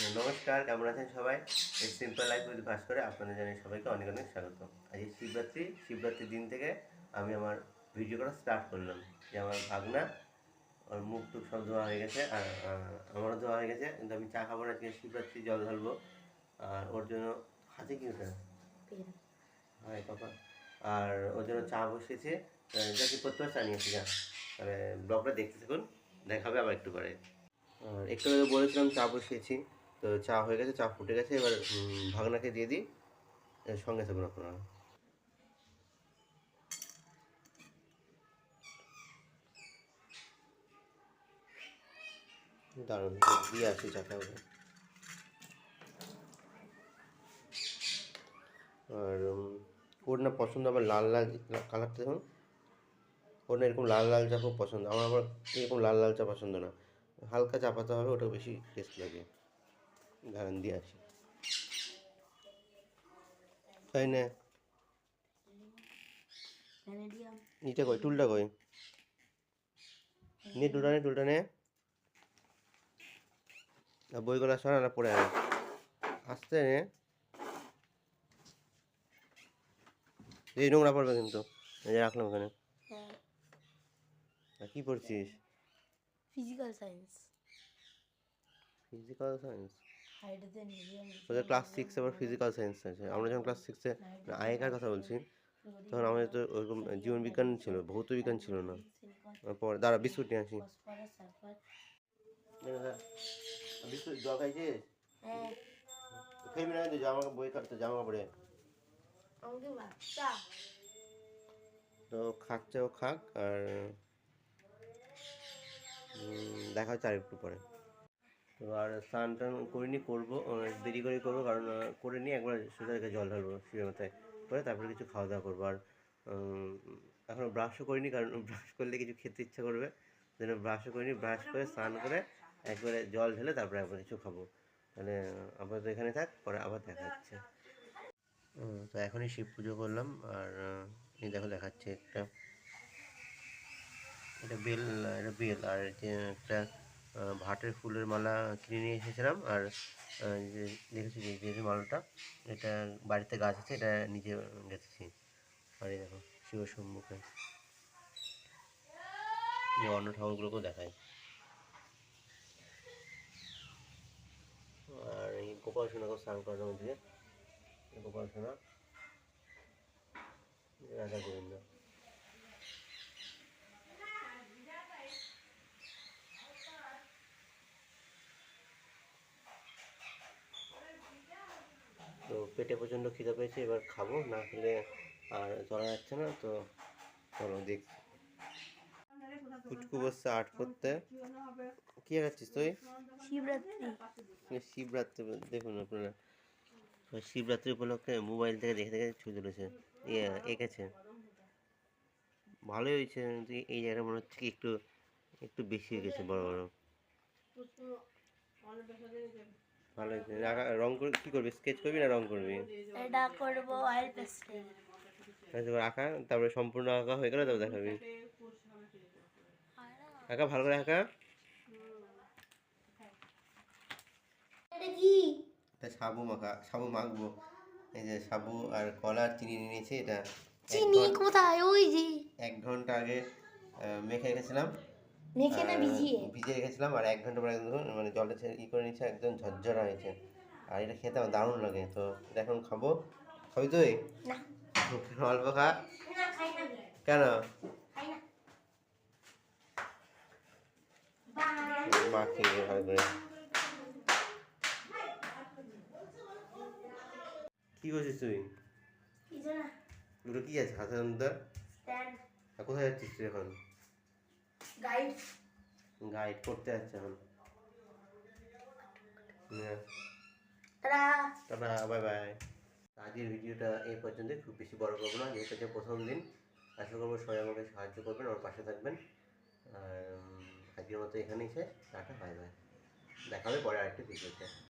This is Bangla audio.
নমস্কার কেমন আছেন সবাই? এই সিম্পল লাইফ উইথ ভাস করে আপনাদের জানাই সবাইকে অনেক অনেক স্বাগত। আজ এই শিবরাত্রি শিবরাত্রির দিন থেকে আমি আমার ভিডিও করা স্টার্ট করলাম। যে আমার ভাগনা ওর মুখ টুক সব ধোয়া হয়ে গেছে আর আমারও ধোয়া হয়ে গেছে কিন্তু আমি চা খাব না আজকে শিবরাত্রি জল ঢালবো। আর ওর জন্য হাতে কি ওটা? হাই পাপা আর ওর জন্য চা বসিয়েছে। যাকে যা কি প্রত্যেক চা নিয়েছি যা। তাহলে ব্লগটা দেখতে থাকুন দেখাবে আবার একটু পরে। আর একটু বলেছিলাম চা বসিয়েছি। তো চা হয়ে গেছে, চা ফুটে গেছে, এবার ভাগনাকে দিয়ে দিই। সঙ্গে থাকুন আপনারা। দারুণ, দিয়ে আসি চাটা আর ওর না পছন্দ আবার লাল লাল কালারটা দেখুন। ওর না এরকম লাল লাল চা খুব পছন্দ, আমার আবার এরকম লাল লাল চা পছন্দ না। হালকা চা পাতা হবে ওটা বেশি টেস্ট লাগে। দাঁড়ান দিয়ে আসি। তাই না? নিটা কই? টুলটা কই? নে টুলটা নে টুলটা নে। বইগুলো সরা না পড়ে আয়। আসতে নে। এই নোংরা পড়বে কিন্তু। এই যে রাখলাম ওখানে। কি পড়ছিস? ফিজিক্যাল সায়েন্স ফিজিক্যাল সায়েন্স ওদের ক্লাস সিক্স আবার ফিজিক্যাল সায়েন্স আছে। আমরা যখন ক্লাস সিক্সে আগেকার কথা বলছি তখন আমাদের তো ওরকম জীবন বিজ্ঞান ছিল ভৌত বিজ্ঞান ছিল না। পরে দাঁড়া বিস্কুট নিয়ে আসি। বিস্কুট জল খাইছিস হ্যাঁ। খেলবি না জামা বই কাটতে জামা কাপড়ে। তো খাচ্ছে ও খাক আর দেখা হচ্ছে আর একটু পরে। আর স্নান টান করে করিনি, করব দেরি করে করব, কারণ করে নিয়ে একবার সোজা রেখে জল ঢালবো শিবের মাথায়। করে তারপরে কিছু খাওয়া দাওয়া করব। আর এখনও ব্রাশও করিনি, কারণ ব্রাশ করলে কিছু খেতে ইচ্ছা করবে। যেন ব্রাশও করিনি ব্রাশ করে স্নান করে একবারে জল ঢেলে তারপরে একবার কিছু খাব। তাহলে, আপাতত এখানে থাক, পরে আবার দেখা যাচ্ছে তো এখনই শিব পুজো করলাম, আর এই দেখো দেখাচ্ছে একটা, এটা বেল এটা বেল, আর যে একটা ভাটের ফুলের মালা কিনে নিয়ে এসেছিলাম আর যে দেখেছি যে যে মালাটা, এটা বাড়িতে গাছ আছে, এটা নিজে গেঁথেছি। আর এই দেখো, শিব সম্মুখে। অন্য ঠাকুরগুলোকেও দেখায় আর এই গোপাল সোনাকেও স্নান করানোর মধ্যে গোপাল সোনা, রাধা গোবিন্দ। তো পেটে প্রচণ্ড খিদে পেয়েছে এবার খাব না খেলে আর চলা যাচ্ছে না তো চলো দেখছি। ফুটকু বসছে আর্ট করতে। কি আঁকাচ্ছিস তুই? শিবরাত্রি। শিবরাত্রি দেখুন আপনারা। ওই শিবরাত্রি উপলক্ষে মোবাইল থেকে দেখে দেখে ছবি তুলেছে। ইয়ে এঁকেছে। ভালোই হয়েছে এই জায়গাটা মনে হচ্ছে কি একটু একটু বেশি হয়ে গেছে বড় বড়। ভালো হয়েছে রং করে কী করবি? স্কেচ করবি না রং করবি? এটা করব অয়েল এবার আঁকা তারপরে সম্পূর্ণ আঁকা হয়ে গেলে তবে দেখাবি। আঁকা ভালো করে আঁকা। এটা কি? এটা সাবু মাখা সাবু মাখবো। এই যে সাবু আর কলা চিনি নিয়েছি এটা চিনি কোথায়? ওই যে। এক ঘণ্টা আগে মেখে রেখেছিলাম। মেখে না আর ভিজিয়ে। ভিজিয়ে রেখেছিলাম আর এক ঘণ্টা পরে একদম মানে জলটা ছেড়ে ই করে নিচ্ছে একদম ঝরঝরা হয়েছে। আর এটা খেতে আমার দারুণ লাগে। তো এটা এখন খাব। খাবি তুই? অল্প খা। কেন? ভালো করে। কি করছিস তুই? দুটো কি আছে? হাতের আর কোথায় যাচ্ছিস তুই এখন? গাইড গাইড করতে যাচ্ছে এখন। হ্যাঁ। তারা টাটা বাই বাই আজকের ভিডিওটা এই পর্যন্ত খুব বেশি বড় করব না। যেহেতু এটা প্রথম দিন আশা করব সবাই আমাকে সাহায্য করবেন আমার পাশে থাকবেন। আর আজকের মতো এখানেই শেষ। টাটা বাই বাই দেখা হবে পরে আরেকটি ভিডিওতে